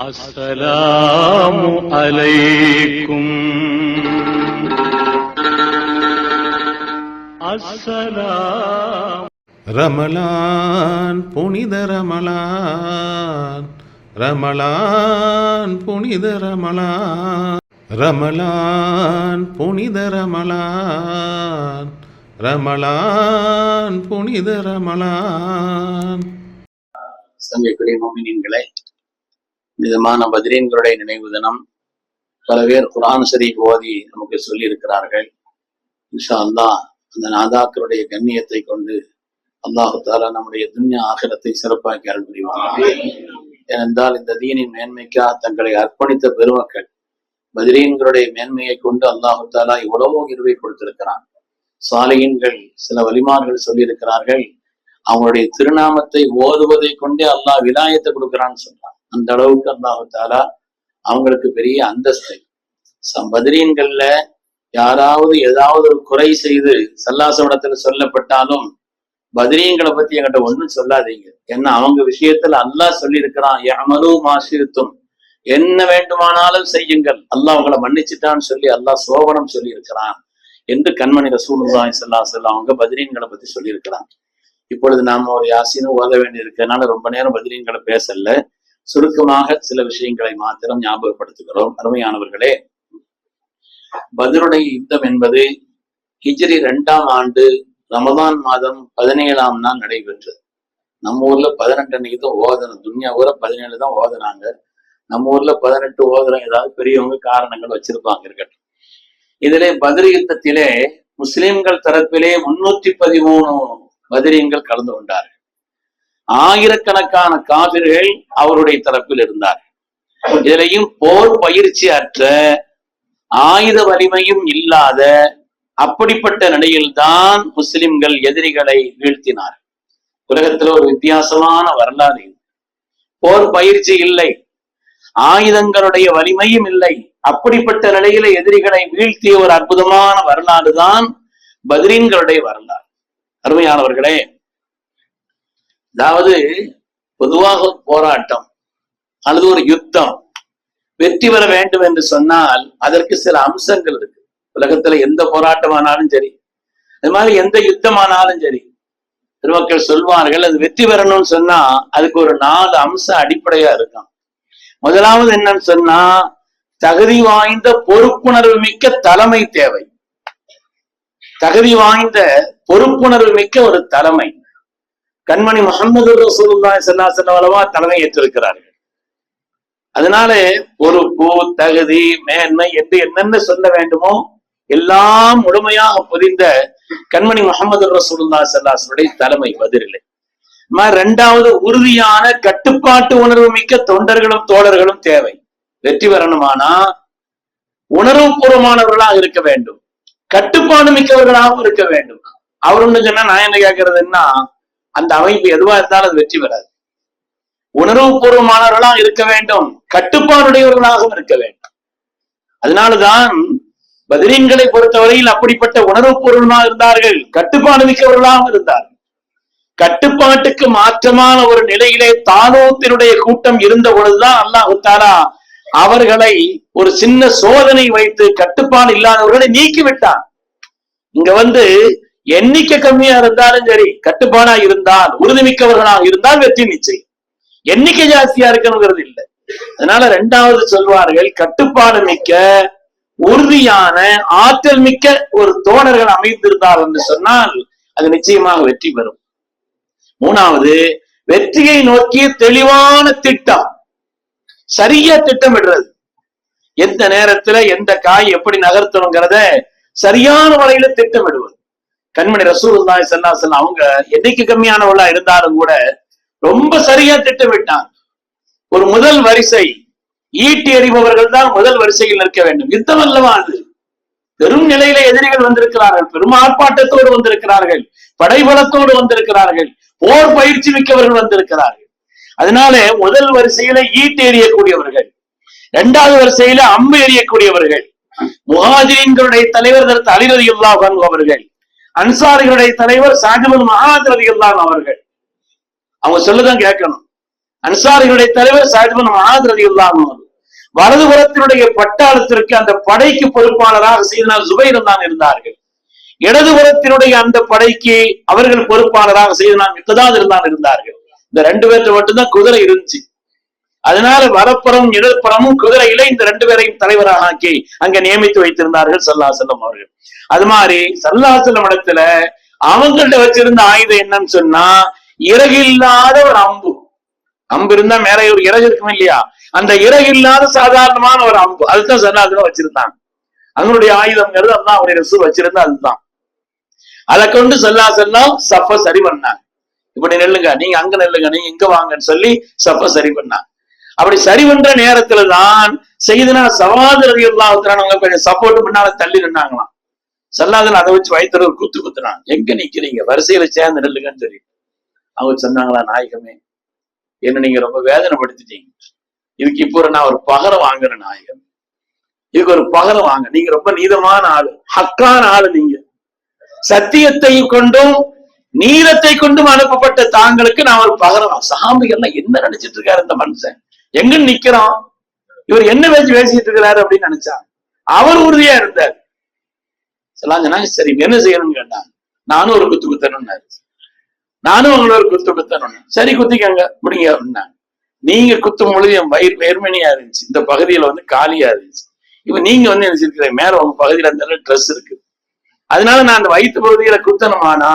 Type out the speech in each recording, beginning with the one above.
السلام عليكم السلام ரமலான் புனித ரமலான் ரமலான் புனித ரமலான் ரமலான் புனித ரமலான் ரமலான் புனித ரமலான் சங்கைக்குரிய மோமினின்களே விதமான பத்ரீன்களுடைய நினைவு தினம் பல பேர் குரான் ஷரீப் ஓதி நமக்கு சொல்லி இருக்கிறார்கள் இன்ஷா அல்லாஹ் அந்த நாதாக்களுடைய கண்ணியத்தை கொண்டு அல்லாஹு தாலா நம்முடைய துன்யா ஆகிரத்தை சிறப்பாக்கி அருள் புரிவாங்க ஏனென்றால் இந்த தீனின் மேன்மைக்கா தங்களை அர்ப்பணித்த பெருமக்கள் பதிலீன்களுடைய மேன்மையை கொண்டு அல்லாஹு தாலா எவ்வளவோ இருவை கொடுத்திருக்கிறான். சாலையின்கள் சில வலிமார்கள் சொல்லியிருக்கிறார்கள் அவங்களுடைய திருநாமத்தை ஓதுவதை கொண்டே அல்லாஹ் விலாயத்தை கொடுக்கிறான்னு சொல்றான். அந்த அளவுக்கு அல்லாஹு தாலா அவங்களுக்கு பெரிய அந்தஸ்து. ச- யாராவது ஏதாவது ஒரு குறை செய்து சல்லாசவனத்துல சொல்லப்பட்டாலும் பதிரீன்களை பத்தி என்கிட்ட ஒண்ணும் சொல்லாதீங்க. ஏன்னா அவங்க விஷயத்துல அல்லாஹ் சொல்லி இருக்கிறான் அமலு மாசிருத்தும் என்ன வேண்டுமானாலும் செய்யுங்கள். அல்லாஹ் உங்களை மன்னிச்சுட்டான்னு சொல்லி அல்லாஹ் சோபனம் சொல்லி இருக்கிறான் என்று கண்மணி ரசூலுல்லாஹி ஸல்லல்லாஹு அலைஹி அவங்க பத்ரீன்களை பத்தி சொல்லி இப்பொழுது நாம ஒரு யாசினும் ஓத வேண்டியிருக்கனால ரொம்ப நேரம் பதிலீன்களை பேசல. சுருக்கமாக சில விஷயங்களை மாத்திரம் ஞாபகப்படுத்துகிறோம். அருமையானவர்களே பதிலுடைய யுத்தம் என்பது ஹிஜ்ரி இரண்டாம் ஆண்டு ரமதான் மாதம் பதினேழாம் நாள் நடைபெற்றது. நம்ம ஊர்ல பதினெட்டு அன்னைக்கு தான் ஓதணும். துன்யா ஊர பதினேழு தான் ஓதுனாங்க. நம்ம ஊர்ல பதினெட்டு ஓதுறோம் ஏதாவது பெரியவங்க காரணங்கள் வச்சிருப்பாங்க இருக்கட்டும். இதிலே பதில் யுத்தத்திலே முஸ்லிம்கள் தரப்பிலே முன்னூத்தி பதிமூணு பதிரியங்கள் கலந்து கொண்டார்கள். ஆயிரக்கணக்கான காவிர்கள் அவருடைய தரப்பில் இருந்தார். இதிலையும் போர் பயிற்சி அற்ற ஆயுத வலிமையும் இல்லாத அப்படிப்பட்ட நிலையில்தான் முஸ்லிம்கள் எதிரிகளை வீழ்த்தினார். உலகத்துல ஒரு வித்தியாசமான வரலாறு போர் பயிற்சி இல்லை ஆயுதங்களுடைய வலிமையும் இல்லை அப்படிப்பட்ட நிலையில எதிரிகளை வீழ்த்திய ஒரு அற்புதமான வரலாறு தான் பத்ரீன்களுடைய வரலாறு. அருமையானவர்களே அதாவது பொதுவாக போராட்டம் அல்லது ஒரு யுத்தம் வெற்றி பெற வேண்டும் என்று சொன்னால் அதற்கு சில அம்சங்கள் இருக்கு. உலகத்துல எந்த போராட்டமானாலும் சரி அது மாதிரி எந்த யுத்தமானாலும் சரி பெருமக்கள் சொல்வார்கள் அது வெற்றி பெறணும்னு சொன்னா அதுக்கு ஒரு நாலு அம்சம் அடிப்படையா இருக்கும் முதலாவது என்னன்னு சொன்னா தகுதி வாய்ந்த பொறுப்புணர்வு மிக்க தலைமை தேவை. தகுதி வாய்ந்த பொறுப்புணர்வு மிக்க ஒரு தலைமை. கண்மணி முகமது ரசூலுல்லாஹி ஸல்லல்லாஹு அலைஹி வஸல்லம் தலைமை ஏற்றிருக்கிறார்கள். அதனால பொறுப்பு தகுதி மேன்மை என்று என்னென்ன சொல்ல வேண்டுமோ எல்லாம் முழுமையாக புரிந்த கண்மணி முகமது ரசூலுல்லாஹி ஸல்லல்லாஹு அலைஹி வஸல்லம் தலைமை பதிரில்லை இரண்டாவது உறுதியான கட்டுப்பாட்டு உணர்வு மிக்க தொண்டர்களும் தோழர்களும் தேவை. வெற்றி பெறணுமானா? உணர்வுபூர்வமானவர்களாக இருக்க வேண்டும். கட்டுப்பாடு மிக்கவர்களாகவும் இருக்க வேண்டும். அவர் ஒண்ணு சொன்னா நான் என்ன கேட்கறதுன்னா அந்த அமைப்பு எதுவா இருந்தாலும் அது வெற்றி பெறாது. உணர்வுபூர்வமானவர்களாக இருக்க வேண்டும். கட்டுப்பாடுடையவர்களாகவும் இருக்க வேண்டும். அதனாலதான் பதிரீன்களை பொறுத்தவரையில் அப்படிப்பட்ட உணர்வுபூர்வமாக இருந்தார்கள். கட்டுப்பாடு மிக்கவர்களாகவும் இருந்தார்கள். கட்டுப்பாட்டுக்கு மாற்றமான ஒரு நிலையிலே தானூத்தினுடைய கூட்டம் இருந்த பொழுதுதான் அல்லாஹு தாரா அவர்களை ஒரு சின்ன சோதனை வைத்து கட்டுப்பாடு இல்லாதவர்களை நீக்கிவிட்டான். இங்க வந்து எண்ணிக்கை கம்மியா இருந்தாலும் சரி கட்டுப்பாடா இருந்தால் உறுதிமிக்கவர்களாக இருந்தால் வெற்றி நிச்சயம். எண்ணிக்கை ஜாஸ்தியா இருக்கணுங்கிறது இல்லை. அதனால ரெண்டாவது சொல்வார்கள் கட்டுப்பாடு மிக்க உறுதியான ஆற்றல் மிக்க ஒரு தோழர்கள் அமைந்திருந்தார் என்று சொன்னால் அது நிச்சயமாக வெற்றி பெறும். மூணாவது வெற்றியை நோக்கிய தெளிவான திட்டம். சரியா திட்டமிடுறது. எந்த நேரத்துல எந்த காய் எப்படி நகர்த்தணுங்கிறத சரியான வகையில திட்டமிடுவது. கண்மணி ரசூலுல்லாஹி ஸல்லல்லாஹு அலைஹி அவங்க எண்ணிக்கை கம்மியானவளா இருந்தாலும் கூட ரொம்ப சரியா திட்டமிட்டாங்க. ஒரு முதல் வரிசை ஈட்டி எறிபவர்கள் தான் முதல் வரிசையில் நிற்க வேண்டும். யுத்தம் அல்லவா அது? பெரும் நிலையில எதிரிகள் வந்திருக்கிறார்கள். பெரும் ஆர்ப்பாட்டத்தோடு வந்திருக்கிறார்கள். படைபலத்தோடு வந்திருக்கிறார்கள். போர் பயிற்சி மிக்கவர்கள் வந்திருக்கிறார்கள். அதனால முதல் வரிசையில ஈட்டு எறியக்கூடியவர்கள் இரண்டாவது வரிசையில அம்பு எறியக்கூடியவர்கள் முஹாஜிரின்களுடைய தலைவர் தரத்து அலிரதி அவர்கள் அன்சாரிகளுடைய தலைவர் சாஜிபுல் மகாத் ரதி அவர்கள். அவங்க சொல்லுதான் கேட்கணும். அன்சாரிகளுடைய தலைவர் சாஜிபன் மகாதிரதி அவர்கள். வலதுபுறத்தினுடைய பட்டாளத்திற்கு அந்த படைக்கு பொறுப்பாளராக செய்தனால் சுபைரம் தான் இருந்தார்கள். இடதுபுறத்தினுடைய அந்த படைக்கு அவர்கள் பொறுப்பாளராக செய்தனால் மிக்கதாதில் இருந்தான் இருந்தார்கள். இந்த ரெண்டு பேர்ல மட்டும்தான் குதிரை இருந்துச்சு. அதனால வரப்புறம் இடப்புறமும் குதிரையில இந்த ரெண்டு பேரையும் தலைவராக ஆக்கி அங்க நியமித்து வைத்திருந்தார்கள் சல்லா செல்லம் அவர்கள். அது மாதிரி சல்லாசல்லம் இடத்துல அவங்கள்ட்ட வச்சிருந்த ஆயுதம் என்னன்னு சொன்னா இறகு இல்லாத ஒரு அம்பு. அம்பு இருந்தா மேல ஒரு இறகு இருக்கும் இல்லையா? அந்த இறகு இல்லாத சாதாரணமான ஒரு அம்பு. அதுதான் சல்லாசலம் வச்சிருந்தாங்க. அவங்களுடைய ஆயுதம்ங்கிறது அதான் அவருடைய ரசூல் வச்சிருந்தா அதுதான். அதை கொண்டு சல்லாசல்லம் சப்ப சரி பண்ணாங்க. இப்படி நெல்லுங்க நீங்க அங்க நெல்லுங்க நீங்க இங்க வாங்கன்னு சொல்லி சப்ப சரி பண்ணாங்க. அப்படி சரி பண்ற நேரத்துல தான் செய்தனா சவாதிரதி அவங்க கொஞ்சம் சப்போர்ட் பின்னால தள்ளி நின்னாங்களாம். சல்லாதன் அதை வச்சு வயிற்றுல ஒரு குத்து குத்துனான் எங்க நிக்கிறீங்க? வரிசையில சேர்ந்து நில்லுங்கன்னு சொல்லி அவங்க சொன்னாங்களா நாயகமே என்ன நீங்க ரொம்ப வேதனைப்படுத்திட்டீங்க. இதுக்கு இப்போ நான் ஒரு பகரம் வாங்குறேன் நாயகம். இதுக்கு ஒரு பகர வாங்க நீங்க ரொம்ப நீதமான ஆளு. ஹக்கான ஆளு நீங்க. சத்தியத்தை கொண்டும் நீளத்தை கொண்டும் அனுப்பப்பட்ட தாங்களுக்கு நான் ஒரு பகரம் சாமிகள்லாம் என்ன நினைச்சிட்டு இருக்காரு இந்த மனுஷன்? எங்க நிக்கிறோம் இவர் என்ன வச்சு பேசிட்டு இருக்கிறாரு அப்படின்னு நினைச்சாங்க அவர் உறுதியா இருந்தார். சொல்லாம் சொன்னாங்க சரி என்ன செய்யணும்னு கேட்டாங்க நானும் ஒரு குத்து குத்தணும்னாரு நானும் உங்களை ஒரு குத்து குத்தணும் சரி குத்திக்கங்க முடிங்க அப்படின்னாங்க. நீங்க குத்தும் பொழுது என் வயிறு வேர்மணியா இருந்துச்சு. இந்த பகுதியில வந்து காலியா இருந்துச்சு. இப்ப நீங்க வந்து நினைச்சிருக்கிறேன் மேல உங்க பகுதியில அந்த ட்ரெஸ் இருக்கு. அதனால நான் அந்த வயிற்று பகுதியில குத்தணுமானா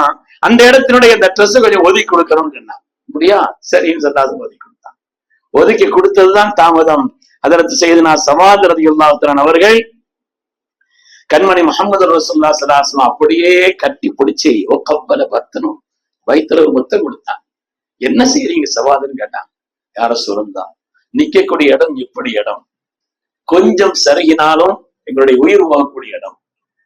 அந்த இடத்தினுடைய அந்த ட்ரெஸ் கொஞ்சம் ஒதுக்கி கொடுக்கணும்னு சொன்னான். அப்படியா சரின்னு சொல்லாத ஒதுக்கி ஒதுக்கி கொடுத்ததுதான் தாமதம். அதற்கு செய்தனா நான் சமாதிரதி அல்லாஹான் அவர்கள் கண்மணி முகமது ரசூல்லா சலாசலம் அப்படியே கட்டி பிடிச்சி ஒக்கப்பல பத்தனும் வயிற்றுல முத்தம் கொடுத்தான். என்ன செய்யறீங்க சவாதுன்னு கேட்டான். யார சுரந்தான் நிக்கக்கூடிய இடம் இப்படி இடம். கொஞ்சம் சருகினாலும் எங்களுடைய உயிர் போகக்கூடிய இடம்.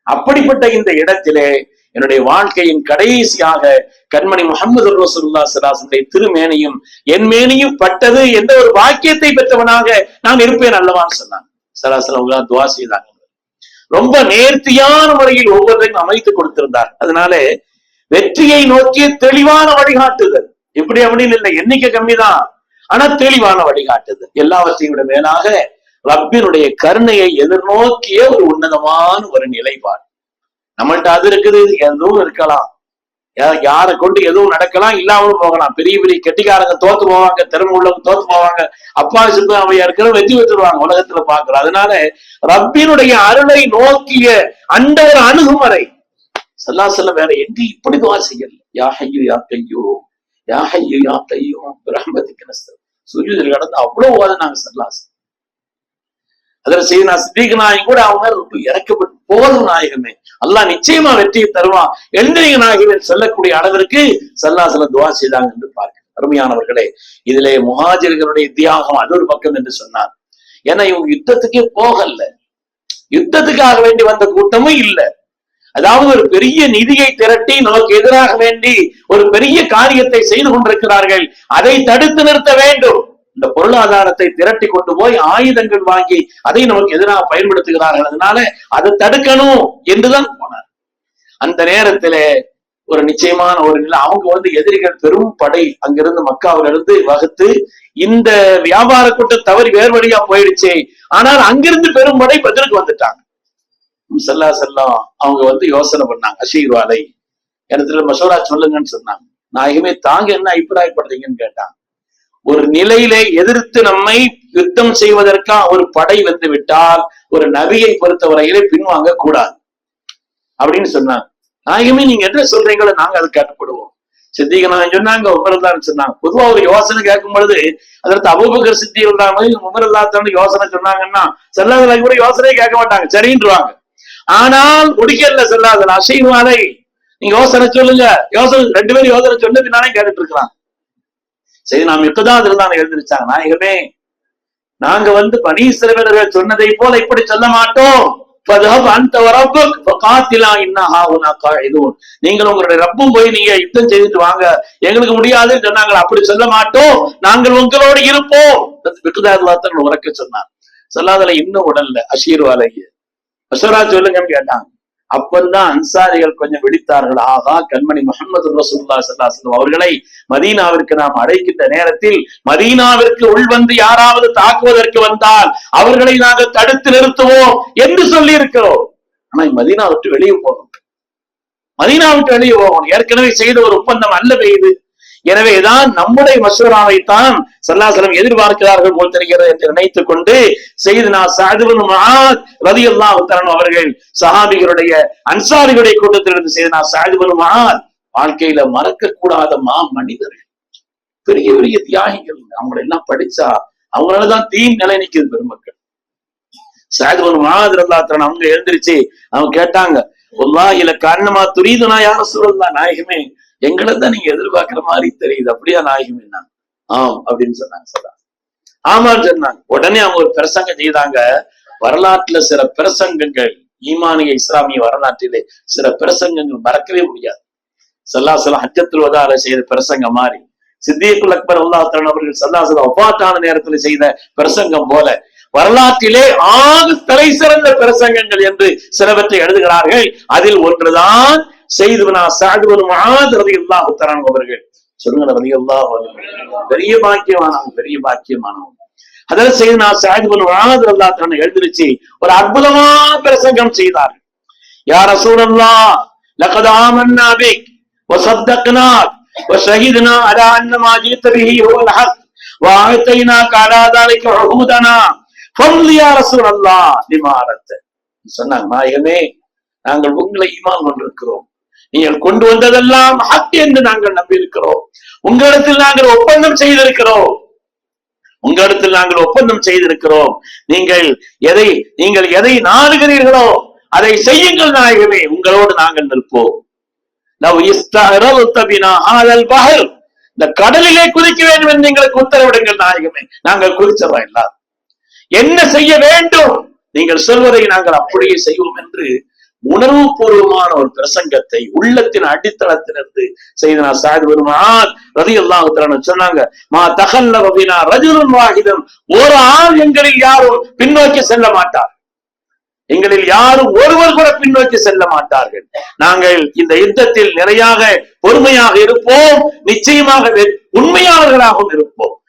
அப்படிப்பட்ட இந்த இடத்திலே என்னுடைய வாழ்க்கையின் கடைசியாக கண்மணி முகமது ரசூல்லா சலாசனுடைய திருமேனையும் என் மேனையும் பட்டது எந்த ஒரு வாக்கியத்தை பெற்றவனாக நான் இருப்பேன் அல்லவான்னு சொன்னான் சலாசலம் துவா செய்தாங்க. ரொம்ப நேர்த்தியான முறையில் ஒவ்வொருத்தையும் அமைத்து கொடுத்திருந்தார் அதனால வெற்றியை நோக்கிய தெளிவான வழிகாட்டுதல். இப்படி அப்படின்னு இல்லை எண்ணிக்கை கம்மிதான். ஆனா தெளிவான வழிகாட்டுதல். எல்லாவற்றையும் விட மேலாக ரப்பினுடைய கருணையை எதிர்நோக்கிய ஒரு உன்னதமான ஒரு நிலைப்பாடு. நம்மள்கிட்ட அது இருக்குது எதுவும் இருக்கலாம். யாரை கொண்டு எதுவும் நடக்கலாம் இல்லாமலும் போகலாம். பெரிய பெரிய கெட்டிக்காரங்க தோத்து போவாங்க திறமை உள்ளவங்க தோத்து போவாங்க. அப்பா சிந்து அவையா இருக்கிற வெற்றி பெற்றுருவாங்க உலகத்துல பாக்குறோம் அதனால ரப்பினுடைய அருளை நோக்கிய அண்டவர் அணுகுமுறை. செல்லா செல்ல வேற எங்கு இப்படி துவாசிகள் செய்யல. யா ஹையு யா கையோ. யா ஹையு யா கையோ பிரம்மதி கிணஸ்தர் சுஜூதில் கடந்து அவ்வளவு ஓதனாங்க சல்லாஸ் அதில் செய்தா சித்திக நாயகம் கூட அவங்க ரொம்ப இறக்கப்பட்டு போதும் நாயகமே. அல்லாஹ் நிச்சயமா வெற்றியை தருவான். எழுந்திரிக நாயகன் சொல்லக்கூடிய அளவிற்கு சல்லாசல துவா செய்தாங்க என்று பார்க்க அருமையானவர்களே இதிலே முஹாஜிர்களுடைய தியாகம் அது ஒரு பக்கம் என்று சொன்னார். ஏன்னா இவங்க யுத்தத்துக்கே போகல. யுத்தத்துக்காக வேண்டி வந்த கூட்டமும் இல்லை. அதாவது ஒரு பெரிய நிதியை திரட்டி நமக்கு எதிராக வேண்டி ஒரு பெரிய காரியத்தை செய்து கொண்டிருக்கிறார்கள். அதை தடுத்து நிறுத்த வேண்டும். இந்த பொருளாதாரத்தை திரட்டி கொண்டு போய் ஆயுதங்கள் வாங்கி அதை நமக்கு எதிராக பயன்படுத்துகிறார்கள். அதனால அதை தடுக்கணும் என்றுதான் போனார். அந்த நேரத்திலே ஒரு நிச்சயமான ஒரு நிலை அவங்க வந்து எதிரிகள் பெரும் படை அங்கிருந்து மக்காவிலிருந்து வகுத்து இந்த வியாபார கூட்டம் தவறி வேறு வழியா போயிடுச்சே ஆனால் அங்கிருந்து பெரும் படை பதிலுக்கு வந்துட்டாங்க. செல்லா செல்லம் அவங்க வந்து யோசனை பண்ணாங்க அஷீர்வாலை இடத்துல மசோரா சொல்லுங்கன்னு சொன்னாங்க. நாயகமே தாங்க என்ன அபிப்பிராயப்படுறீங்கன்னு கேட்டாங்க. ஒரு நிலையிலே எதிர்த்து நம்மை யுத்தம் செய்வதற்கா ஒரு படை வந்து விட்டால் ஒரு நபியை பொறுத்தவரையிலே பின்வாங்க கூடாது. அப்படின்னு சொன்னாங்க. நாயகமே நீங்க என்ன சொல்றீங்களோ நாங்க அது கட்டுப்படுவோம் சித்திக நான் சொன்னாங்க உமரல்லான்னு சொன்னாங்க. பொதுவா ஒரு யோசனை கேட்கும் பொழுது அதற்கு அபுபக்கர் சித்தி இருந்தாங்க உமரல்லாத்தான்னு யோசனை சொன்னாங்கன்னா செல்லாதல கூட யோசனையே கேட்க மாட்டாங்க. சரின்றுவாங்க. ஆனால் முடிக்கல செல்லாதல அசைவாலை நீங்க யோசனை சொல்லுங்க. யோசனை ரெண்டு பேரும் யோசனை சொன்ன பின்னாலே கேட்டுட்டு இருக்கலாம். சரி நாம் எப்பதான் இருந்தாங்க எழுந்திருச்சாங்கன்னா எங்கமே நாங்க வந்து பனீஸ்வரர்கள் சொன்னதை போல இப்படி சொல்ல மாட்டோம். நீங்கள் உங்களுடைய ரப்பும் போய் நீங்க யுத்தம் செய்துட்டு வாங்க. எங்களுக்கு முடியாதுன்னு சொன்னாங்க அப்படி சொல்ல மாட்டோம். நாங்கள் உங்களோடு இருப்போம். விட்டுதாரத்தங்கள் உறக்க சொன்னார். சொல்லாதல இன்னும் உடல்ல அஷீர்வாலைய சொல்லுங்கன்னு கேட்டாங்க. அப்பந்தான் அன்சாரிகள் கொஞ்சம் விழித்தார்கள். ஆகா கண்மணி முகமது ரசூல்லா சல்லாஹம் அவர்களை மதீனாவிற்கு நாம் அழைக்கின்ற நேரத்தில் மதீனாவிற்கு உள்வந்து யாராவது தாக்குவதற்கு வந்தால் அவர்களை நாங்கள் தடுத்து நிறுத்துவோம் என்று சொல்லி இருக்கிறோம் ஆனா மதீனா விட்டு வெளியே போகணும். மதீனா விட்டு வெளியே போகணும். ஏற்கனவே செய்த ஒரு ஒப்பந்தம் அல்லவே இது. எனவேதான் நம்முடைய மசூராவைத்தான் சல்லாசலம் எதிர்பார்க்கிறார்கள் போல் தெரிகிறது என்று நினைத்துக் கொண்டு செய்தனா நான் ரதி அல்லாஹுத்தரன் அவர்கள் சஹாபிகளுடைய அன்சாரிகளுடைய கூட்டத்திலிருந்து செய்தனா சாதுவன் மகாத் வாழ்க்கையில மறக்க கூடாத மா மனிதர்கள். பெரிய பெரிய தியாகிகள். அவங்களை எல்லாம் படிச்சா அவங்களாலதான் தீம் நிலை நிற்குது பெருமக்கள். சாதுவன் மகாத் அல்லாத்தரன் அவங்க எழுந்திருச்சு அவங்க கேட்டாங்க ஒல்லா இல்ல காரணமா துரிதுனா யார சொல்லலாம் நாயகமே எங்களை தான் நீங்க எதிர்பார்க்கிற மாதிரி தெரியுது. அப்படியா நாயகம் என்ன? ஆம் அப்படின்னு சொன்னாங்க சொல்றாங்க ஆமா சொன்னாங்க. உடனே அவங்க ஒரு பிரசங்கம் செய்தாங்க. வரலாற்றுல சில பிரசங்கங்கள் ஈமானிய இஸ்லாமிய வரலாற்றிலே சில பிரசங்கங்கள் மறக்கவே முடியாது. சல்லாசலம் ஹஜ்ஜத்துல் வதால செய்த பிரசங்கம் மாதிரி. சித்தியக்குல் அக்பர் அல்லாஹ் அவர்கள் சல்லாசலம் ஒப்பாட்டான நேரத்துல செய்த பிரசங்கம் போல வரலாற்றிலே ஆறு தலை சிறந்த பிரசங்கங்கள் என்று சிலவற்றை எழுதுகிறார்கள். அதில் ஒன்றுதான் செய்துவனா சாதுவன் மகாத் ரதி அல்லாஹு தரான் அவர்கள் சொல்லுங்க ரதி அல்லாஹ் பெரிய பாக்கியமானவங்க பெரிய பாக்கியமானவங்க அதில் செய்து நான் சாதுவன் மகாத் அல்லா தரான் எழுதிருச்சு ஒரு அற்புதமான பிரசங்கம் செய்தார் யார் சூழல்லா لقد آمنا بك وصدقناك وشهدنا على أن ما جئت به هو الحق وآتيناك على ذلك عهودنا فضل يا رسول الله لما أردت சொன்னாங்க நாயகமே நாங்கள் உங்களை ஈமான் கொண்டிருக்கிறோம் நீங்கள் கொண்டு வந்ததெல்லாம் ஹக் என்று நாங்கள் நம்பியிருக்கிறோம். உங்களிடத்தில் நாங்கள் ஒப்பந்தம் செய்திருக்கிறோம். உங்களிடத்தில் நாங்கள் ஒப்பந்தம் செய்திருக்கிறோம். நீங்கள் எதை நீங்கள் எதை நாடுகிறீர்களோ அதை செய்யுங்கள் நாயகமே. உங்களோடு நாங்கள் நிற்போம். இந்த கடலிலே குதிக்க வேண்டும் என்று எங்களுக்கு உத்தரவிடுங்கள் நாயகமே. நாங்கள் குதிச்சிடறோம் எல்லாரும். என்ன செய்ய வேண்டும்? நீங்கள் சொல்வதை நாங்கள் அப்படியே செய்வோம் என்று உணர்வு பூர்வமான ஒரு பிரசங்கத்தை உள்ளத்தின் அடித்தளத்திலிருந்து செய்தனா சாது பெருமான் ரதி அல்லாஹுத்தரான சொன்னாங்க மா தகல்ல ரபினா ரஜுலன் வாகிதம் ஒரு ஆள் எங்களில் யாரும் பின்னோக்கி செல்ல மாட்டார். எங்களில் யாரும் ஒருவர் கூட பின்னோக்கி செல்ல மாட்டார்கள். நாங்கள் இந்த யுத்தத்தில் நிறையாக பொறுமையாக இருப்போம் நிச்சயமாக வெ- உண்மையாளர்களாகவும் இருப்போம்.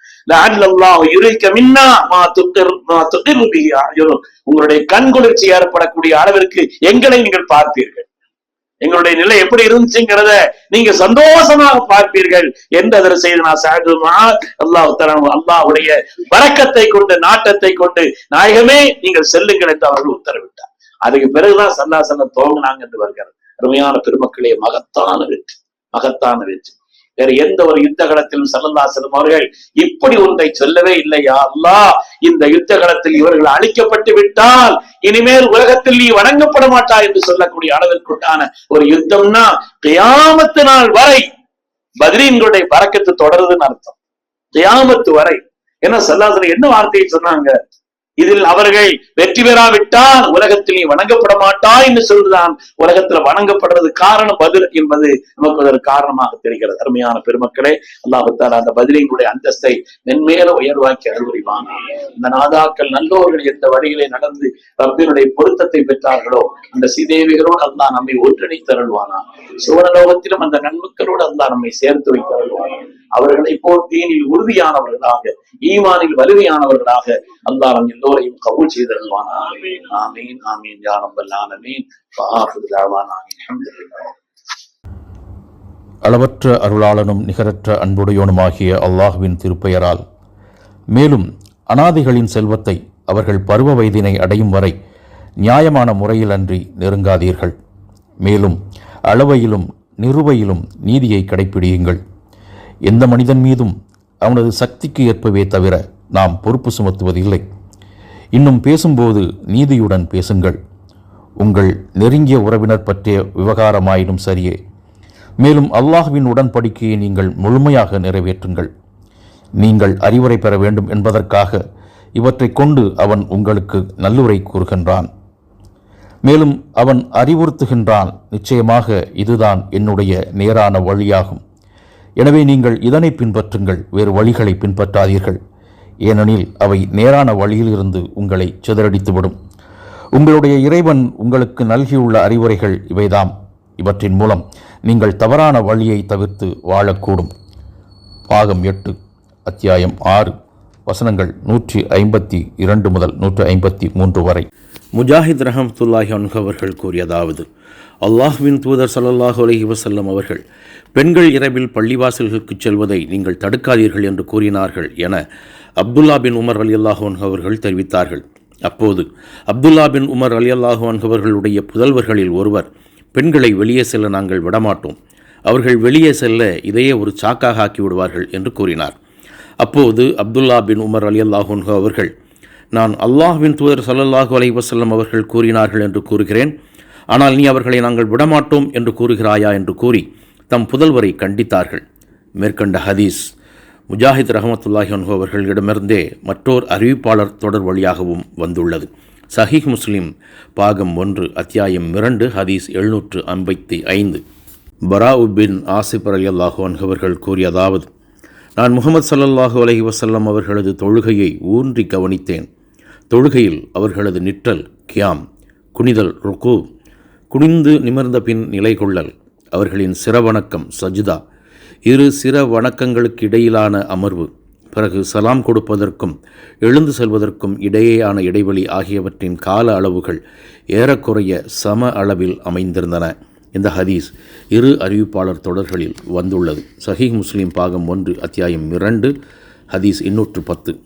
உங்களுடைய கண் குளிர்ச்சி ஏற்படக்கூடிய அளவிற்கு எங்களை நீங்கள் பார்ப்பீர்கள். எங்களுடைய நிலை எப்படி இருந்துச்சுங்கிறத நீங்க சந்தோஷமாக பார்ப்பீர்கள். என்று அதில் செய்து நான் சாதுமா அல்லாஹ் தரன் அல்லாஹ்வுடைய வரக்கத்தை கொண்டு நாட்டத்தை கொண்டு நாயகமே நீங்கள் செல்லுங்கள் என்று அவர்கள் உத்தரவிட்டார். அதுக்கு பிறகுதான் சல்லாசனம் துவங்கினாங்க என்று வருகிறது அருமையான பெருமக்களே மகத்தான வெற்றி மகத்தான வெற்றி. வேற எந்த ஒரு யுத்த காலத்திலும் சல்லல்லாசனம் அவர்கள் இப்படி ஒன்றை சொல்லவே இல்லையா? அல்லா இந்த யுத்த காலத்தில் இவர்கள் அழிக்கப்பட்டு விட்டால் இனிமேல் உலகத்தில் நீ வணங்கப்பட மாட்டாய் என்று சொல்லக்கூடிய அளவிற்குண்டான ஒரு யுத்தம்னா கியாமத்து நாள் வரை பத்ரீன்களுடைய பறக்கத்து தொடருதுன்னு அர்த்தம். கியாமத்து வரை. ஏன்னா சல்லாசலம் என்ன வார்த்தையை சொன்னாங்க? இதில் அவர்கள் வெற்றி பெறாவிட்டால் உலகத்தில் நீ வணங்கப்பட மாட்டாய் என்று சொல்லுதான் உலகத்துல வணங்கப்படுறது காரணம் பதில் என்பது நமக்கு அதற்கு காரணமாக தெரிகிறது. அருமையான பெருமக்களே அல்லாஹத்தால் அந்த பதிலினுடைய அந்தஸ்தை மென்மேல உயர்வாக்கி அருள்புரிவான் இந்த நாதாக்கள் நல்லோர்கள் எந்த வழியிலே நடந்து ரப்பினுடைய பொருத்தத்தை பெற்றார்களோ அந்த சீதேவிகளோடு அல்லா நம்மை ஒன்றிணைத்து அருள்வானா சுவனலோகத்திலும் அந்த நன்மக்களோடு அல்லா நம்மை சேர்த்து வைத்து அருள்வானா அவர்களை போல் தீனில் உறுதியானவர்களாக ஈமானில் வலிமையானவர்களாக அல்லாஹ் நம் எல்லோரையும் கபூல் செய்தருள்வானா ஆமீன் ஆமீன் ஆமீன். ரப்பல் அளவற்ற அருளாளனும் நிகரற்ற அன்புடையோனுமாகிய அல்லாஹுவின் திருப்பெயரால் மேலும் அனாதைகளின் செல்வத்தை அவர்கள் பருவ வயதினை அடையும் வரை நியாயமான முறையில் அன்றி நெருங்காதீர்கள். மேலும் அளவையிலும் நிறுவையிலும் நீதியை கடைப்பிடியுங்கள். எந்த மனிதன் மீதும் அவனது சக்திக்கு ஏற்பவே தவிர நாம் பொறுப்பு சுமத்துவதில்லை. இன்னும் பேசும்போது நீதியுடன் பேசுங்கள். உங்கள் நெருங்கிய உறவினர் பற்றிய விவகாரமாயினும் சரியே. மேலும் அல்லாஹ்வின் உடன்படிக்கையை நீங்கள் முழுமையாக நிறைவேற்றுங்கள். நீங்கள் அறிவுரை பெற வேண்டும் என்பதற்காக இவற்றை கொண்டு அவன் உங்களுக்கு நல்லுரை கூறுகின்றான். மேலும் அவன் அறிவுறுத்துகின்றான். நிச்சயமாக இதுதான் என்னுடைய நேரான வழியாகும். எனவே நீங்கள் இதனை பின்பற்றுங்கள் வேறு வழிகளை பின்பற்றாதீர்கள். ஏனெனில் அவை நேரான வழியிலிருந்து உங்களை சிதறடித்துவிடும். உங்களுடைய இறைவன் உங்களுக்கு நல்கியுள்ள அறிவுரைகள் இவைதாம். இவற்றின் மூலம் நீங்கள் தவறான வழியை தவிர்த்து வாழக்கூடும். பாகம் எட்டு அத்தியாயம் ஆறு வசனங்கள் நூற்றி ஐம்பத்தி இரண்டு முதல் நூற்றி ஐம்பத்தி மூன்று வரை. முஜாஹித் ரஹமத்துல்லாஹி அன்ஹு அவர்கள் கூறியதாவது அல்லாஹ்வின் தூதர் ஸல்லல்லாஹு அலஹி வசல்லம் அவர்கள் பெண்கள் இரவில் பள்ளிவாசல்களுக்கு செல்வதை நீங்கள் தடுக்காதீர்கள் என்று கூறினார்கள் என அப்துல்லா பின் உமர் அலி அல்லாஹு அவர்கள் தெரிவித்தார்கள். அப்போது அப்துல்லா பின் உமர் அலி அல்லாஹு அவர்களுடைய புதல்வர்களில் ஒருவர் பெண்களை வெளியே செல்ல நாங்கள் விடமாட்டோம். அவர்கள் வெளியே செல்ல இதையே ஒரு சாக்காக ஆக்கி விடுவார்கள் என்று கூறினார். அப்போது அப்துல்லா பின் உமர் அலி அல்லாஹுன்ஹு அவர்கள் நான் அல்லாஹ்வின் தூதர் சல்லல்லாஹு அலைஹி வஸல்லம் அவர்கள் கூறினார்கள் என்று கூறுகிறேன். ஆனால் நீ அவர்களை நாங்கள் விடமாட்டோம் என்று கூறுகிறாயா என்று கூறி தம் புதல்வரை கண்டித்தார்கள். மேற்கண்ட ஹதீஸ் முஜாஹித் ரஹமத்துல்லாஹி அன்ஹு அவர்களிடமிருந்தே மற்றோர் அறிவிப்பாளர் தொடர் வழியாகவும் வந்துள்ளது. சஹீஹ் முஸ்லிம் பாகம் ஒன்று அத்தியாயம் இரண்டு ஹதீஸ் எழுநூற்று ஐம்பத்தி ஐந்து. பராவுபின் ஆசிப் அலி அல்லாஹு அவர்கள் கூறியதாவது நான் முகமது ஸல்லல்லாஹு அலஹி வசல்லம் அவர்களது தொழுகையை ஊன்றி கவனித்தேன். தொழுகையில் அவர்களது நிற்றல் கியாம் குனிதல் ருக்கு குனிந்து நிமிர்ந்த பின் நிலை கொள்ளல் அவர்களின் சிரவணக்கம் சஜிதா இரு சிர வணக்கங்களுக்கு இடையிலான அமர்வு பிறகு சலாம் கொடுப்பதற்கும் எழுந்து செல்வதற்கும் இடையேயான இடைவெளி ஆகியவற்றின் கால அளவுகள் ஏறக்குறைய சம அளவில் அமைந்திருந்தன. இந்த ஹதீஸ் இரு அறிவிப்பாளர் தொடர்களில் வந்துள்ளது. சஹீஹ் முஸ்லீம் பாகம் ஒன்று அத்தியாயம் இரண்டு ஹதீஸ் இன்னூற்று பத்து.